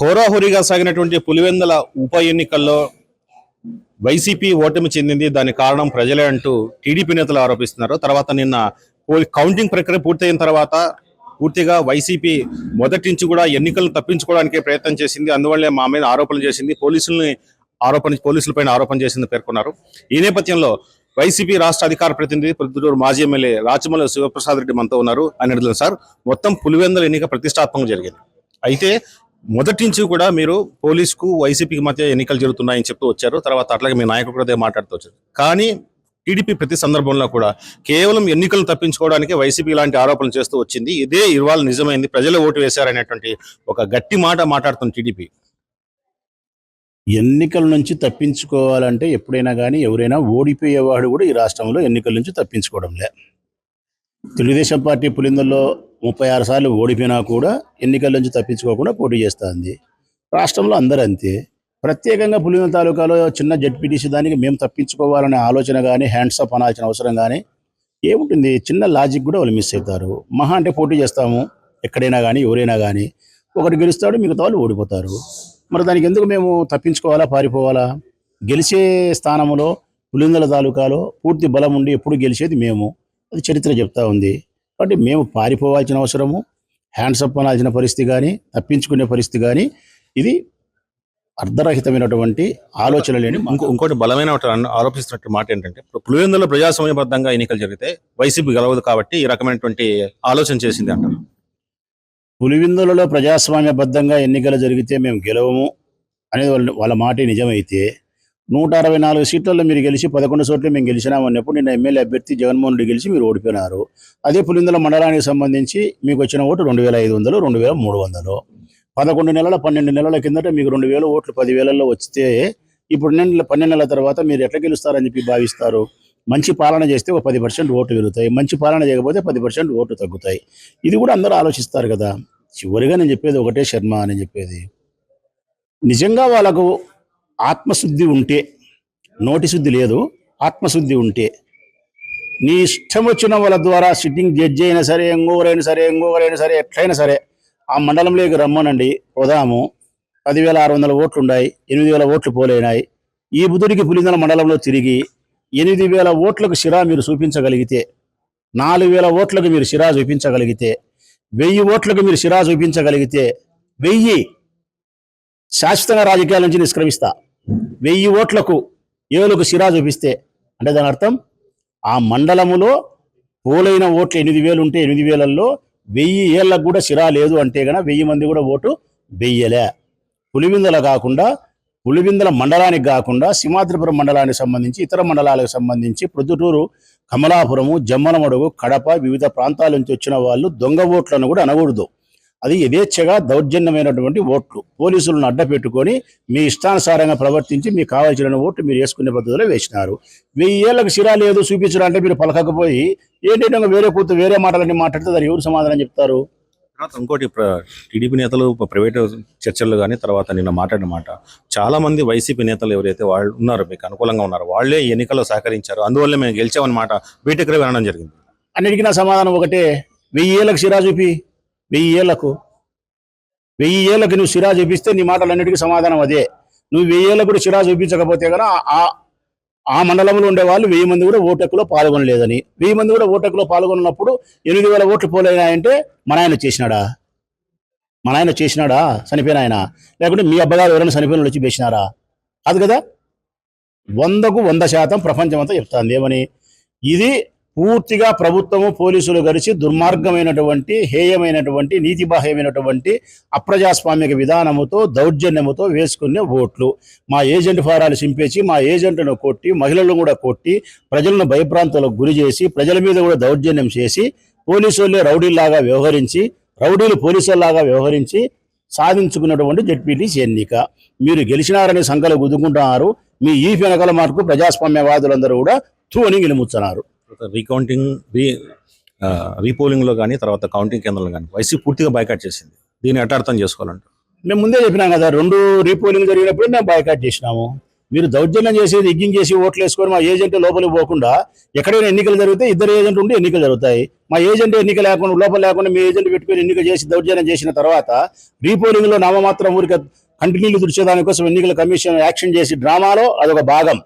హోరాహోరీగా సాగినటువంటి పులివెందల ఉప ఎన్నికల్లో వైసీపీ ఓటమి చెందింది. దాని కారణం ప్రజలే అంటూ టీడీపీ నేతలు ఆరోపిస్తున్నారు. తర్వాత నిన్న కౌంటింగ్ ప్రక్రియ పూర్తయిన తర్వాత పూర్తిగా వైసీపీ మొదటి నుంచి కూడా ఎన్నికలను తప్పించుకోవడానికి ప్రయత్నం చేసింది. అందువల్లే మా మీద ఆరోపణలు చేసింది. పోలీసుల్ని ఆరోపణ పోలీసులపైన ఆరోపణ చేసింది పేర్కొన్నారు. ఈ నేపథ్యంలో వైసీపీ రాష్ట్ర అధికార ప్రతినిధి ప్రొద్దుటూరు మాజీ ఎమ్మెల్యే రాచమల్లి శివప్రసాద్ రెడ్డి మనతో ఉన్నారు. అని అడుగుతున్నారు సార్ మొత్తం పులివెందుల ఎన్నిక ప్రతిష్టాత్మకంగా జరిగింది. అయితే మొదటి నుంచి కూడా మీరు పోలీసుకు వైసీపీకి మధ్య ఎన్నికలు జరుగుతున్నాయని చెప్తూ వచ్చారు. తర్వాత అట్లాగే మీ నాయకుడు కూడా అదే మాట్లాడుతూ వచ్చారు. కానీ టీడీపీ ప్రతి సందర్భంలో కూడా కేవలం ఎన్నికలు తప్పించుకోవడానికి వైసీపీ ఇలాంటి ఆరోపణలు చేస్తూ వచ్చింది. ఇదే ఇవాళ నిజమైంది. ప్రజలు ఓటు వేశారనేటువంటి ఒక గట్టి మాట మాట్లాడుతుంది టీడీపీ. ఎన్నికల నుంచి తప్పించుకోవాలంటే ఎప్పుడైనా కానీ ఎవరైనా ఓడిపోయేవాడు కూడా ఈ రాష్ట్రంలో ఎన్నికల నుంచి తప్పించుకోవడం లే. తెలుగుదేశం పార్టీ పులిందల్లో ముప్పై ఆరు సార్లు ఓడిపోయినా కూడా ఎన్నికల నుంచి తప్పించుకోకుండా పోటీ చేస్తుంది. రాష్ట్రంలో అందరూ అంతే ప్రత్యేకంగా పులివెందుల తాలూకాలో చిన్న జడ్పీటీసీ దానికి మేము తప్పించుకోవాలనే ఆలోచన కానీ హ్యాండ్సప్ అనాల్సిన అవసరం కానీ ఏముంటుంది? చిన్న లాజిక్ కూడా వాళ్ళు మిస్ అవుతారు. మహా అంటే పోటీ చేస్తాము. ఎక్కడైనా కానీ ఎవరైనా కానీ ఒకటి గెలుస్తాడు మిగతా వాళ్ళు ఓడిపోతారు. మరి దానికి ఎందుకు మేము తప్పించుకోవాలా పారిపోవాలా? గెలిచే స్థానంలో పులిందల తాలూకాలో పూర్తి బలం ఉండి ఎప్పుడు గెలిచేది మేము. అది చరిత్ర చెప్తా ఉంది. కాబట్టి మేము పారిపోవాల్సిన అవసరము హ్యాండ్స్ అప్ అనాల్సిన పరిస్థితి కానీ తప్పించుకునే పరిస్థితి కానీ ఇది అర్ధరహితమైనటువంటి ఆలోచన లేని. ఇంకో ఇంకోటి బలమైన ఆరోపిస్తున్నట్టు మాట ఏంటంటే ఇప్పుడు పులివెందులో ప్రజాస్వామ్యబద్ధంగా ఎన్నికలు జరిగితే వైసీపీ గెలవదు కాబట్టి ఈ రకమైనటువంటి ఆలోచన చేసింది అంటారు పులివిందులలో ప్రజాస్వామ్యబద్ధంగా ఎన్నికలు జరిగితే మేము గెలవము అనేది వాళ్ళ వాళ్ళ మాట నిజమైతే నూట అరవై నాలుగు సీట్లలో మీరు గెలిచి పదకొండు చోట్ల మేము గెలిచినాం అన్నప్పుడు నిన్న ఎమ్మెల్యే అభ్యర్థి జగన్మోహన్ రెడ్డి గెలిచి మీరు ఓడిపోయినారు. అదే పులిందల మండలానికి సంబంధించి మీకు వచ్చిన ఓటు రెండు వేల ఐదు వందలు రెండు వేల మూడు వందలు. పదకొండు నెలల పన్నెండు నెలల కిందట మీకు రెండు వేల ఓట్లు పదివేలలో వస్తే ఇప్పుడు నెల పన్నెండు నెలల తర్వాత మీరు ఎట్లా గెలుస్తారని చెప్పి భావిస్తారు? మంచి పాలన చేస్తే ఒక పది పర్సెంట్ ఓట్లు పెరుగుతాయి మంచి పాలన చేయకపోతే పది పర్సెంట్ ఓట్లు తగ్గుతాయి. ఇది కూడా అందరూ ఆలోచిస్తారు కదా. చివరిగా నేను చెప్పేది ఒకటే శర్మ అని చెప్పేది. నిజంగా వాళ్ళకు ఆత్మశుద్ధి ఉంటే నోటి శుద్ధి లేదు ఆత్మశుద్ధి ఉంటే నీ ఇష్టం వచ్చిన వాళ్ళ ద్వారా సిట్టింగ్ జడ్జి అయినా సరే ఎంగోవరైనా సరే ఎంగోవరైనా సరే ఎట్లయినా సరే ఆ మండలంలోకి రమ్మనండి. పోదాము పదివేల ఆరు వందల ఓట్లు ఉన్నాయి ఎనిమిది వేల ఓట్లు పోలేనాయి. ఈ బుధుడికి పులిందల మండలంలో తిరిగి ఎనిమిది వేల ఓట్లకు సిరా మీరు చూపించగలిగితే నాలుగు వేల ఓట్లకు మీరు సిరా చూపించగలిగితే వెయ్యి ఓట్లకు మీరు సిరా చూపించగలిగితే వెయ్యి శాశ్వతంగా రాజకీయాల నుంచి నిష్క్రమిస్తా. వెయ్యి ఓట్లకు ఏలుకు సిరా చూపిస్తే అంటే దాని అర్థం ఆ మండలములో పోలైన ఓట్లు ఎనిమిది వేలు ఉంటే ఎనిమిది వేలల్లో వెయ్యి ఏళ్ళకు కూడా సిరా లేదు అంటే గన వెయ్యి మంది కూడా ఓటు వెయ్యలే. పులివిందల కాకుండా పులివిందల మండలానికి కాకుండా సింహాద్రిపురం మండలానికి సంబంధించి ఇతర మండలాలకు సంబంధించి ప్రొద్దుటూరు కమలాపురము జమ్మలమడుగు కడప వివిధ ప్రాంతాల నుంచి వచ్చిన వాళ్ళు దొంగ ఓట్లను కూడా అనకూడదు. అది యథేచ్ఛగా దౌర్జన్యమైనటువంటి ఓట్లు. పోలీసులను అడ్డపెట్టుకొని మీ ఇష్టానుసారంగా ప్రవర్తించి మీకు కావాల్సిన ఓట్లు మీరు వేసుకునే పద్ధతిలో వేసినారు. వెయ్యి ఏళ్ళకి సిరా లేదు చూపించడం అంటే మీరు పలకకపోయి ఏంటంటే వేరే కూతురు వేరే మాటలన్నీ మాట్లాడితే దానికి ఎవరు సమాధానం చెప్తారు? తర్వాత ఇంకోటి టీడీపీ నేతలు ప్రైవేట్ చర్చలు కానీ తర్వాత నిన్న మాట్లాడిన మాట. చాలా మంది వైసీపీ నేతలు ఎవరైతే వాళ్ళు ఉన్నారో మీకు అనుకూలంగా ఉన్నారు వాళ్ళే ఎన్నికల్లో సహకరించారు. అందువల్లే మేము గెలిచామన్నమాట. బీటెక్ వినడం జరిగింది. అన్నిటికీ నా సమాధానం ఒకటే. వెయ్యి ఏళ్ళకి సిరా చూపి. వెయ్యి ఏళ్ళకు వెయ్యి ఏళ్ళకి నువ్వు సిరా చూపిస్తే నీ మాటలన్నిటికీ సమాధానం అదే. నువ్వు వెయ్యి ఏళ్ళకు కూడా సిరా చూపించకపోతే కదా ఆ ఆ మండలంలో ఉండే వాళ్ళు వెయ్యి మంది కూడా ఓటెక్కులో పాల్గొనలేదని. వెయ్యి మంది కూడా ఓటెక్కులో పాల్గొన్నప్పుడు ఎనిమిది వేల ఓట్లు పోలేనాయంటే మన ఆయన చేసినాడా? మన ఆయన చేసినాడా? చనిపోయిన ఆయన. లేకుంటే మీ అబ్బగారు ఎవరైనా చనిపోయిన వచ్చి వేసినారా కాదు కదా? వందకు వంద శాతం ప్రపంచం అంతా చెప్తాంది. ఏమని? ఇది పూర్తిగా ప్రభుత్వము పోలీసులు కలిసి దుర్మార్గమైనటువంటి హేయమైనటువంటి నీతిబాహ్యమైనటువంటి అప్రజాస్వామిక విధానముతో దౌర్జన్యముతో వేసుకునే ఓట్లు. మా ఏజెంట్ ఫారాలు చింపేసి మా ఏజెంట్లను కొట్టి మహిళలను కూడా కొట్టి ప్రజలను భయభ్రాంతులకు గురి చేసి ప్రజల మీద కూడా దౌర్జన్యం చేసి పోలీసులే రౌడీల్లాగా వ్యవహరించి రౌడీలు పోలీసుల్లాగా వ్యవహరించి సాధించుకున్నటువంటి జడ్పీటీసీ ఎన్నిక. మీరు గెలిచినారని సంఖ్యలు గుద్దుకుంటున్నారు. మీ ఈ వెనకాల మాటకు ప్రజాస్వామ్యవాదులందరూ కూడా తూ అని రీకౌంటింగ్ రీ రీపోలింగ్లో రీపోలింగ్లో కానీ తర్వాత కౌంటింగ్ కేంద్రంలో కానీ వైసీపీ పూర్తిగా బైకాట్ చేసింది. దీన్ని అటార్థం చేసుకోవాలంటే మేము ముందే చెప్పినాం కదా రెండు రీపోలింగ్ జరిగినప్పుడు మేము బాయ్కాట్ చేసినాము. మీరు దౌర్జన్యం చేసి రిగ్గింగ్ చేసి ఓట్లు వేసుకొని మా ఏజెంట్ లోపలికి పోకుండా ఎక్కడైనా ఎన్నికలు జరిగితే ఇద్దరు ఏజెంట్ ఉండి ఎన్నికలు జరుగుతాయి. మా ఏజెంట్ ఎన్నిక లేకుండా లోపల లేకుండా మీ ఏజెంట్ పెట్టుకొని ఎన్నిక చేసి దౌర్జన్యం చేసిన తర్వాత రీపోలింగ్లో నామమాత్రం ఊరికి కంటిన్యూలు తుడిచేదానికోసం ఎన్నికల కమిషన్ యాక్షన్ చేసి డ్రామాలో అదొక భాగం.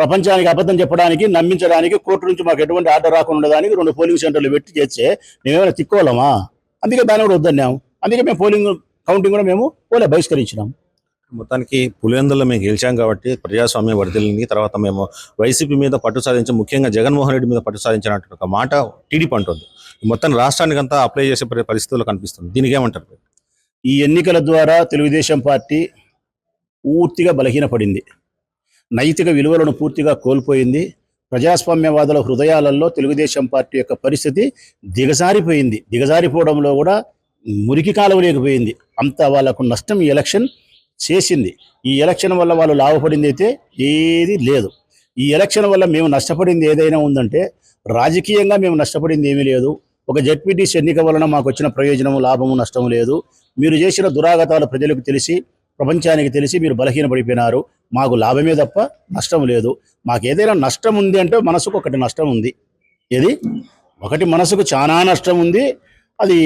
ప్రపంచానికి అబద్ధం చెప్పడానికి నమ్మించడానికి కోర్టు నుంచి మాకు ఎటువంటి ఆర్డర్ రాకుండా ఉండడానికి రెండు పోలింగ్ సెంటర్లు పెట్టి చేస్తే మేమేమైనా తిక్కోవాలమా? అందుకే దాన్ని కూడా వద్దన్నాం. అందుకే మేము పోలింగ్ కౌంటింగ్ కూడా మేము పోలే బహిష్కరించినాం. మొత్తానికి పులివెందుల్లో మేము గెలిచాం కాబట్టి ప్రజాస్వామ్యం వర్ధిల్లింది. తర్వాత మేము వైసీపీ మీద పట్టు సాధించి ముఖ్యంగా జగన్మోహన్ రెడ్డి మీద పట్టు సాధించినట్టు ఒక మాట టీడీపీ అంటుంది. మొత్తం రాష్ట్రానికి అంతా అప్లై చేసే పరి- పరిస్థితులు కనిపిస్తుంది. దీనికి ఏమంటారు? ఈ ఎన్నికల ద్వారా తెలుగుదేశం పార్టీ పూర్తిగా బలహీనపడింది. నైతిక విలువలను పూర్తిగా కోల్పోయింది. ప్రజాస్వామ్యవాదుల హృదయాలలో తెలుగుదేశం పార్టీ యొక్క పరిస్థితి దిగజారిపోయింది. దిగజారిపోవడంలో కూడా మురికి కాలం లేకపోయింది. అంత వాళ్ళకు నష్టం ఈ ఎలక్షన్ చేసింది. ఈ ఎలక్షన్ వల్ల వాళ్ళు లాభపడింది అయితే ఏది లేదు. ఈ ఎలక్షన్ వల్ల మేము నష్టపడింది ఏదైనా ఉందంటే రాజకీయంగా మేము నష్టపడింది ఏమీ లేదు. ఒక జడ్పీటీసీ ఎన్నిక వలన మాకు వచ్చిన ప్రయోజనము లాభము నష్టము లేదు. మీరు చేసిన దురాగతాలు ప్రజలకు తెలిసి ప్రపంచానికి తెలిసి మీరు బలహీనపడిపోయినారు. మాకు లాభమే తప్ప నష్టం లేదు. మాకు ఏదైనా నష్టం ఉంది అంటే మనసుకు ఒకటి నష్టం ఉంది. ఏది? ఒకటి మనసుకు చాలా నష్టం ఉంది. అది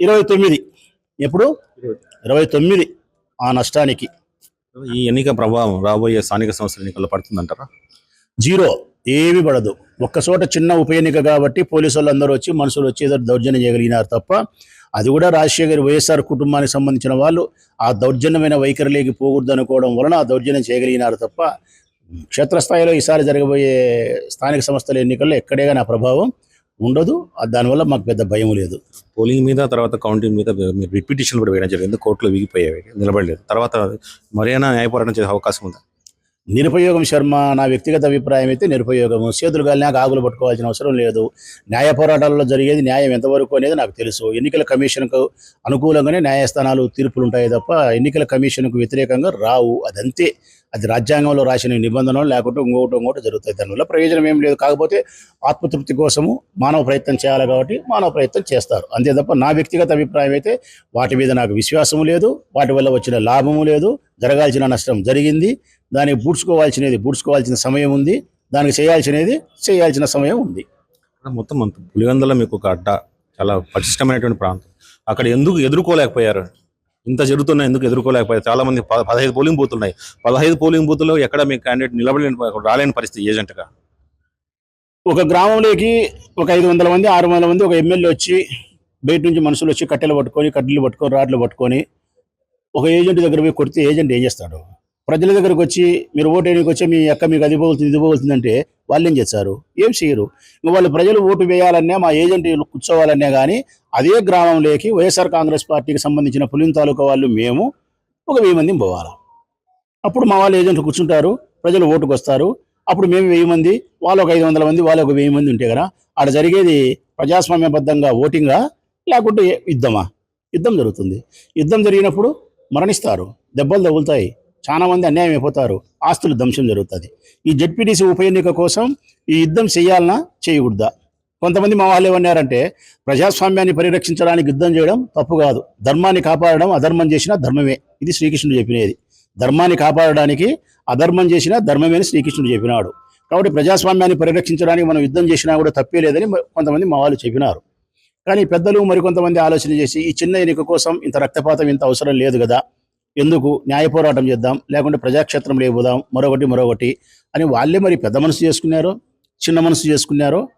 ఇరవై తొమ్మిది. ఎప్పుడు? ఇరవై తొమ్మిది ఆ నష్టానికి. ఈ ఎన్నిక ప్రభావం రాబోయే స్థానిక సంస్థల ఎన్నికల్లో పడుతుందంటారా? జీరో. ఏమి పడదు. ఒక్క చోట చిన్న ఉప ఎన్నిక కాబట్టి పోలీసు వాళ్ళందరూ వచ్చి మనుషులు వచ్చి ఏదో దౌర్జన్యం చేయగలిగినారు తప్ప అది కూడా రాజశేఖర్ వైఎస్ఆర్ కుటుంబానికి సంబంధించిన వాళ్ళు ఆ దౌర్జన్యమైన వైఖరిలోకి పోకూడదు అనుకోవడం వలన ఆ దౌర్జన్యం చేయగలిగినారు తప్ప క్షేత్రస్థాయిలో ఈసారి జరగబోయే స్థానిక సంస్థల ఎన్నికల్లో ఎక్కడే కానీ ఆ ప్రభావం ఉండదు. దానివల్ల మాకు పెద్ద భయం లేదు. పోలింగ్ మీద తర్వాత కౌంటింగ్ మీద మీరు రిపిటేషన్ కూడా వేయడం జరిగింది. కోర్టులో విగిపోయేవి నిలబడలేదు. తర్వాత మరేనా న్యాయపోరాటం చేసే అవకాశం ఉందా? నిరుపయోగం శర్మ నా వ్యక్తిగత అభిప్రాయం అయితే నిరుపయోగము. చేతులు గాలినాక ఆగులు పట్టుకోవాల్సిన అవసరం లేదు. న్యాయ పోరాటాల్లో జరిగేది న్యాయం ఎంతవరకు అనేది నాకు తెలుసు. ఎన్నికల కమిషన్కు అనుకూలంగానే న్యాయస్థానాలు తీర్పులు ఉంటాయి తప్ప ఎన్నికల కమిషన్కు వ్యతిరేకంగా రావు. అదంతే. అది రాజ్యాంగంలో రాసిన నిబంధనలు లేకుంటే ఇంకొకటి ఇంకోటి జరుగుతాయి. దానివల్ల ప్రయోజనం ఏం లేదు. కాకపోతే ఆత్మతృప్తి కోసము మానవ ప్రయత్నం చేయాలి కాబట్టి మానవ ప్రయత్నం చేస్తారు. అంతే తప్ప నా వ్యక్తిగత అభిప్రాయం అయితే వాటి మీద నాకు విశ్వాసము లేదు. వాటి వల్ల వచ్చిన లాభము లేదు. జరగాల్సిన నష్టం జరిగింది. దానికి బూడ్చుకోవాల్సినది బూడ్చుకోవాల్సిన సమయం ఉంది. దానికి చేయాల్సినది చేయాల్సిన సమయం ఉంది. మొత్తం అంత పులివెందులో మీకు ఒక అడ్డ చాలా పటిష్టమైనటువంటి ప్రాంతం. అక్కడ ఎందుకు ఎదుర్కోలేకపోయారు? ఇంత జరుగుతున్నా ఎందుకు ఎదుర్కోలేకపోయారు? చాలా మంది పదహైదు పోలింగ్ బూతులు ఉన్నాయి. పదహైదు పోలింగ్ బూతుల్లో ఎక్కడ మీ క్యాండిడేట్ నిలబడలేని రాలేని పరిస్థితి ఏజెంట్గా? ఒక గ్రామంలోకి ఒక ఐదు వందల మంది ఆరు వందల మంది ఒక ఎమ్మెల్యే వచ్చి బయట నుంచి మనుషులు వచ్చి కట్టెలు పట్టుకొని కడ్డీలు పట్టుకొని రాడ్లు పట్టుకొని ఒక ఏజెంట్ దగ్గర పోయి కొడితే ఏజెంట్ ఏం చేస్తాడు? ప్రజల దగ్గరకు వచ్చి మీరు ఓటు వేయడానికి వచ్చి మీ అక్క మీకు అది పోతుంది ఇది పోతుందంటే వాళ్ళు ఏం చేస్తారు? ఏం చేయరు? వాళ్ళు ప్రజలు ఓటు వేయాలన్నా మా ఏజెంట్ కూర్చోవాలన్నా కానీ అదే గ్రామంలోకి వైఎస్ఆర్ కాంగ్రెస్ పార్టీకి సంబంధించిన పులిం తాలూకా వాళ్ళు మేము ఒక వెయ్యి మంది పోవాలి? అప్పుడు మా వాళ్ళు ఏజెంట్లు కూర్చుంటారు ప్రజలు ఓటుకు వస్తారు. అప్పుడు మేము వెయ్యి మంది వాళ్ళు ఒక ఐదు వందల మంది వాళ్ళు ఒక వెయ్యి మంది ఉంటే కదా ఆడ జరిగేది ప్రజాస్వామ్యబద్ధంగా ఓటింగా లేకుంటే యుద్ధమా? యుద్ధం జరుగుతుంది. యుద్ధం జరిగినప్పుడు మరణిస్తారు దెబ్బలు తగులుతాయి. చాలా మంది అన్యాయం అయిపోతారు. ఆస్తులు ధ్వంసం జరుగుతుంది. ఈ జడ్పీటీసీ ఉప ఎన్నిక కోసం ఈ యుద్ధం చేయాలన్నా చేయకూడదా? కొంతమంది మా వాళ్ళు ఏమన్నారంటే ప్రజాస్వామ్యాన్ని పరిరక్షించడానికి యుద్ధం చేయడం తప్పు కాదు. ధర్మాన్ని కాపాడడం అధర్మం చేసినా ధర్మమే. ఇది శ్రీకృష్ణుడు చెప్పినది. ధర్మాన్ని కాపాడడానికి అధర్మం చేసినా ధర్మమే అని శ్రీకృష్ణుడు చెప్పినాడు. కాబట్టి ప్రజాస్వామ్యాన్ని పరిరక్షించడానికి మనం యుద్ధం చేసినా కూడా తప్పే లేదని కొంతమంది మా వాళ్ళు చెప్పినారు. కానీ పెద్దలు మరికొంతమంది ఆలోచన చేసి ఈ చిన్న ఎన్నిక కోసం ఇంత రక్తపాతం ఇంత అవసరం లేదు కదా? ఎందుకు న్యాయ పోరాటం చేద్దాం లేకుంటే ప్రజాక్షేత్రం లేబోదాం మరొకటి మరొకటి అని వాళ్ళే మరి పెద్ద మనసు చేసుకున్నారో చిన్న మనసు చేసుకున్నారో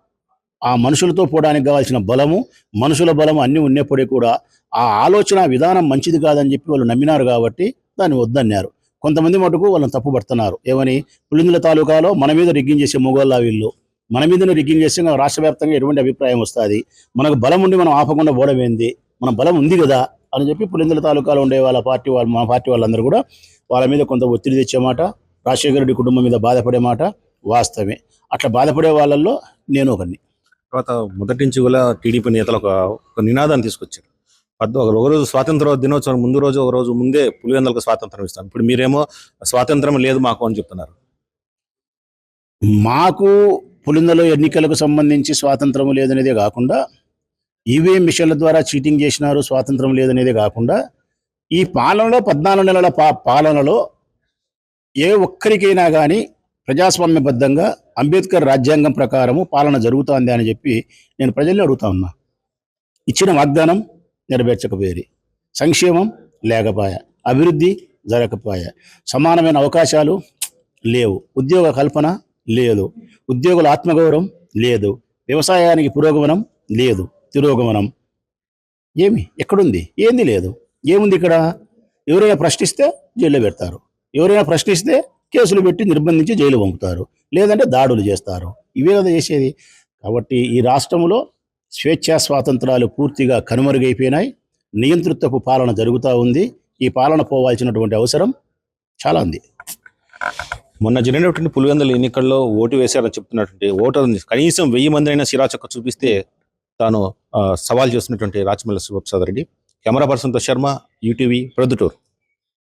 ఆ మనుషులతో పోవడానికి కావాల్సిన బలము మనుషుల బలము అన్నీ ఉన్నప్పటికీ కూడా ఆ ఆలోచన విధానం మంచిది కాదని చెప్పి వాళ్ళు నమ్మినారు కాబట్టి దాన్ని వద్దన్నారు. కొంతమంది మటుకు వాళ్ళని తప్పుపడుతున్నారు. ఏమని? పులిందుల తాలూకాలో మన మీద రిగ్గింగ్ చేసే మొగోళ్ళ వీళ్ళు. మన మీదనే రిగ్గింగ్ చేస్తే రాష్ట్ర వ్యాప్తంగా ఎటువంటి అభిప్రాయం వస్తుంది? మనకు బలం ఉండి మనం ఆపకుండా పోవడం ఏంది? మన బలం ఉంది కదా? అని చెప్పి పులిందుల తాలూకాలో ఉండే వాళ్ళ పార్టీ వాళ్ళు మా పార్టీ వాళ్ళందరూ కూడా వాళ్ళ మీద కొంత ఒత్తిడి తెచ్చే మాట రాజశేఖర రెడ్డి కుటుంబం మీద బాధపడే మాట వాస్తవమే. అట్లా బాధపడే వాళ్ళల్లో నేను ఒకరిని తర్వాత మొదటి నుంచి కూడా టీడీపీ నేతలు ఒక ఒక నినాదాన్ని తీసుకొచ్చారు. పద్ద ఒక రోజు స్వాతంత్ర దినోత్సవం ముందు రోజు ఒక రోజు ముందే పులివెందులకు స్వాతంత్రం ఇస్తాం ఇప్పుడు మీరేమో స్వాతంత్రం లేదు మాకు అని చెప్తున్నారు. మాకు పులిందలో ఎన్నికలకు సంబంధించి స్వాతంత్రం లేదనేదే కాకుండా ఈవీఎం మిషన్ల ద్వారా చీటింగ్ చేసినారు స్వాతంత్రం లేదనేదే కాకుండా ఈ పాలనలో పద్నాలుగు నెలల పా పాలనలో ఏ ఒక్కరికైనా కానీ ప్రజాస్వామ్యబద్ధంగా అంబేద్కర్ రాజ్యాంగం ప్రకారము పాలన జరుగుతోంది అని చెప్పి నేను ప్రజల్ని అడుగుతా ఉన్నా. ఇచ్చిన వాగ్దానం నెరవేర్చకపోయేది. సంక్షేమం లేకపోయా. అభివృద్ధి జరగకపోయ. సమానమైన అవకాశాలు లేవు. ఉద్యోగ కల్పన లేదు. ఉద్యోగుల ఆత్మగౌరవం లేదు. వ్యవసాయానికి పురోగమనం లేదు. తిరోగమనం. ఏమి? ఎక్కడుంది? ఏంది లేదు. ఏముంది ఇక్కడ? ఎవరైనా ప్రశ్నిస్తే జైల్లో పెడతారు. ఎవరైనా ప్రశ్నిస్తే కేసులు పెట్టి నిర్బంధించి జైలు పంపుతారు. లేదంటే దాడులు చేస్తారు. ఇవే కదా చేసేది. కాబట్టి ఈ రాష్ట్రంలో స్వేచ్ఛా స్వాతంత్రాలు పూర్తిగా కనుమరుగైపోయినాయి. నియంతృత్వపు పాలన జరుగుతూ ఉంది. ఈ పాలన పోవాల్సినటువంటి అవసరం చాలా ఉంది. మొన్న జరిగినటువంటి పులివెందుల ఎన్నికల్లో ఓటు వేశారని చెప్తున్నటువంటి ఓటర్ కనీసం వెయ్యి మంది అయినా సిరాచక్క చూపిస్తే తాను ఆ, సవాల్ చేస్తున్నటువంటి రాచమల్లి శివప్రసాద్ రెడ్డి. కెమెరా పర్సన్తో శర్మ యూటీవీ ప్రొద్దుటూరు.